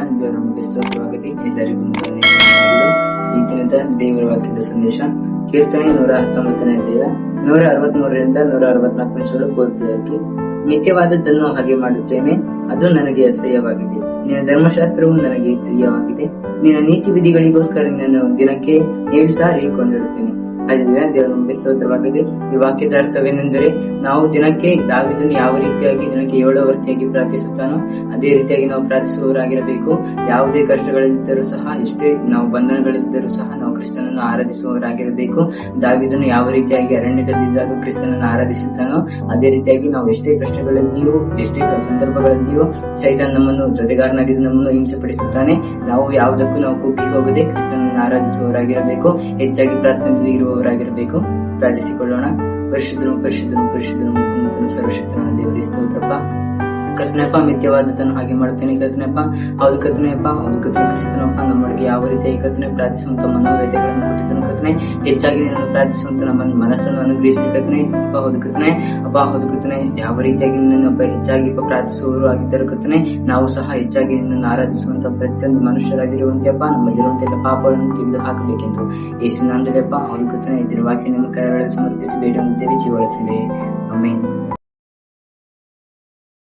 ದೇವರ ನಮಗೆ ಸ್ತೋತ್ರವಾಗಲಿ. ಎಲ್ಲರಿಗೂ ದೇವರ ವಾಕ್ಯದ ಸಂದೇಶ, ಕೀರ್ತನೆ ನೂರ ಹತ್ತೊಂಬತ್ತನೇ ಅಧ್ಯಾಯ, ನೂರ ಅರವತ್ಮೂರರಿಂದ ನೂರ ಅರವತ್ನಾಲ್ಕು ಸ್ವರ ಪೂರ್ತಿಯಾಗಿ. ನಿತ್ಯವಾದದ್ದನ್ನು ಹಾಗೆ ಮಾಡುತ್ತೇನೆ, ಅದು ನನಗೆ ಅಸಹ್ಯವಾಗಿದೆ. ನಿನ್ನ ಧರ್ಮಶಾಸ್ತ್ರವು ನನಗೆ ಪ್ರಿಯವಾಗಿದೆ ನಿನ್ನ ನೀತಿ ವಿಧಿಗಳಿಗೋಸ್ಕರ ನಾನು ದಿನಕ್ಕೆ ಏಳು ಸಾರಿ ಕೊಂಡಿರುತ್ತೇನೆ ಅಲ್ಲಿಂದ ದೇವರು ನಮಗೆ ಸ್ತೋತ್ರವಾಗಿದೆ ಈ ವಾಕ್ಯದ ಅರ್ಥವೇನೆಂದರೆ ನಾವು ದಿನಕ್ಕೆ ದಾವಿದನ್ನು ಯಾವ ರೀತಿಯಾಗಿ ದಿನಕ್ಕೆ ಏಳು ವರ್ತಿಯಾಗಿ ಪ್ರಾರ್ಥಿಸುತ್ತಾನೋ ಅದೇ ರೀತಿಯಾಗಿ ನಾವು ಪ್ರಾರ್ಥಿಸುವವರಾಗಿರಬೇಕು. ಯಾವುದೇ ಕಷ್ಟಗಳಿದ್ದರೂ ಸಹ, ಎಷ್ಟೇ ನಾವು ಬಂಧನಗಳಿದ್ದರೂ ಸಹ ನಾವು ಕ್ರಿಸ್ತನನ್ನು ಆರಾಧಿಸುವವರಾಗಿರಬೇಕು. ದಾವಿದನ್ನು ಯಾವ ರೀತಿಯಾಗಿ ಅರಣ್ಯದಲ್ಲಿದ್ದಾಗ ಕ್ರಿಸ್ತನನ್ನು ಆರಾಧಿಸುತ್ತಾನೋ ಅದೇ ರೀತಿಯಾಗಿ ನಾವು ಎಷ್ಟೇ ಕಷ್ಟಗಳಲ್ಲಿಯೂ, ಎಷ್ಟೇ ಸಂದರ್ಭಗಳಲ್ಲಿಯೂ ಸೈತಾನ್ ನಮ್ಮನ್ನು ಜೊತೆಗಾರನಾಗಿ ನಮ್ಮನ್ನು ಹಿಂಸೆಪಡಿಸುತ್ತಾನೆ. ನಾವು ಯಾವುದಕ್ಕೂ ನಾವು ಕುಗ್ಗಿ ಹೋಗದೆ ಕ್ರಿಸ್ತನನ್ನು ಆರಾಧಿಸುವವರಾಗಿರಬೇಕು. ಹೆಚ್ಚಾಗಿ ಪ್ರಾರ್ಥನೆಯಲ್ಲಿ ಇರುವವರಾಗಿರಬೇಕು ಪ್ರಾರ್ಥಿಸಿಕೊಳ್ಳೋಣ. ಪರಿಶುದ್ಧನು ಪರಿಶುದ್ಧನು ಪರಿಶುದ್ಧನು ಸರ್ವಶಕ್ತನ ದೇವರಿ ಸ್ತೋತ್ರಪ್ಪ. ಕರ್ತನಪ್ಪ ಮಿಥ್ಯವಾದದ್ದನ್ನು ಹಾಗೆ ಮಾಡುತ್ತೇನೆ. ಕರ್ತನಪ್ಪ ಹೌದು ಕರ್ತನೆಯಪ್ಪ ಹೌದು ಕರ್ತನೆ ಕ್ರಿಸ್ತನಪ್ಪ ನಮ್ಮೊಳಗೆ ಯಾವ ರೀತಿಯಾಗಿ ಕರ್ತನೆ ಪ್ರಾರ್ಥಿಸುವಂತ ಮನೋವೇದಗಳನ್ನು ಕೊಟ್ಟಿದ್ದನು ಕರ್ತನೆ ಹೆಚ್ಚಾಗಿ ಪ್ರಾರ್ಥಿಸುವಂತ ನಮ್ಮ ಮನಸ್ಸನ್ನು ಅನುಗ್ರಹಿಸಿ ಕರ್ತನೆ ಅಪ್ಪ, ಹೌದು ಕರ್ತನೆ ಅಪ್ಪ, ಹೌದು ಕರ್ತನೆ ಯಾವ ರೀತಿಯಾಗಿ ನಿನ್ನನ್ನು ಹೆಚ್ಚಾಗಿ ಪ್ರಾರ್ಥಿಸುವವರು ಆಗಿದ್ದರು ಕರ್ತನೆ ನಾವು ಸಹ ಹೆಚ್ಚಾಗಿ ನಿನ್ನನ್ನು ಆರಾಧಿಸುವಂತ ಪ್ರತಿಯೊಂದು ಮನುಷ್ಯರಾಗಿರುವಂತೆಯಪ್ಪ ನಮ್ಮಲ್ಲಿರುವಂತ ಪಾಪಗಳನ್ನು ತೆಗೆದು ಹಾಕಬೇಕೆಂದು ಯೇಸುವಿನ ಅಪ್ಪ, ಹೌದು ಕರ್ತನೆ ಇದರ ವಾಕ್ಯ ನಿಮ್ಮ ಕರೆಗಳನ್ನು ಸಮರ್ಪಿಸಿ ಬೇಡ ಜೀವಳ ತಂದೆ ಆಮೇಲೆ